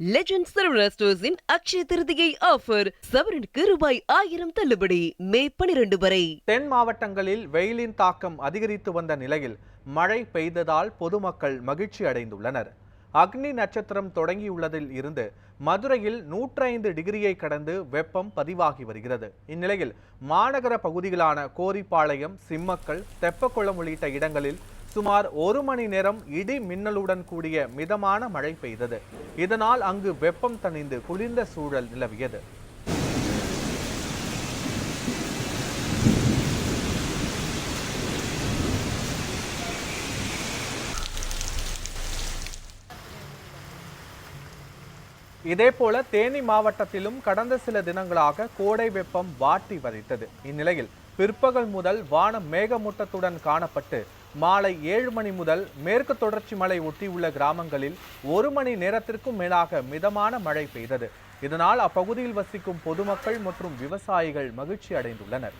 Legend Saravana ஸ்டோர்ஸின் Akshaya Tritiya offer சவரனுக்கு ரூபாய் ஆயிரம் தள்ளுபடி. மே பனிரெண்டு வரை. தென் மாவட்டங்களில் வெயிலின் தாக்கம் அதிகரித்து வந்த நிலையில் மழை பெய்ததால் பொதுமக்கள் மகிழ்ச்சி அடைந்துள்ளனர். அக்னி நட்சத்திரம் தொடங்கியுள்ளதில் இருந்து மதுரையில் 105 டிகிரியை கடந்து வெப்பம் பதிவாகி வருகிறது. இந்நிலையில் மாநகர பகுதிகளான கோரிப்பாளையம் சிம்மக்கல் தெப்பக்குளம் உள்ளிட்ட இடங்களில் சுமார் ஒரு மணி நேரம் இடி மின்னலுடன் கூடிய மிதமான மழை பெய்தது. இதனால் அங்கு வெப்பம் தணிந்து குளிர்ந்த சூழல் நிலவியது. இதேபோல தேனி மாவட்டத்திலும் கடந்த சில தினங்களாக கோடை வெப்பம் வாட்டி வதைத்தது. இந்நிலையில் பிற்பகல் முதல் வானம் மேகமூட்டத்துடன் காணப்பட்டு மாலை ஏழு மணி முதல் மேற்கு தொடர்ச்சி மலை ஒட்டியுள்ள கிராமங்களில் ஒரு மணி நேரத்திற்கும் மேலாக மிதமான மழை பெய்தது. இதனால் அப்பகுதியில் வசிக்கும் பொதுமக்கள் மற்றும் விவசாயிகள் மகிழ்ச்சி அடைந்துள்ளனர்.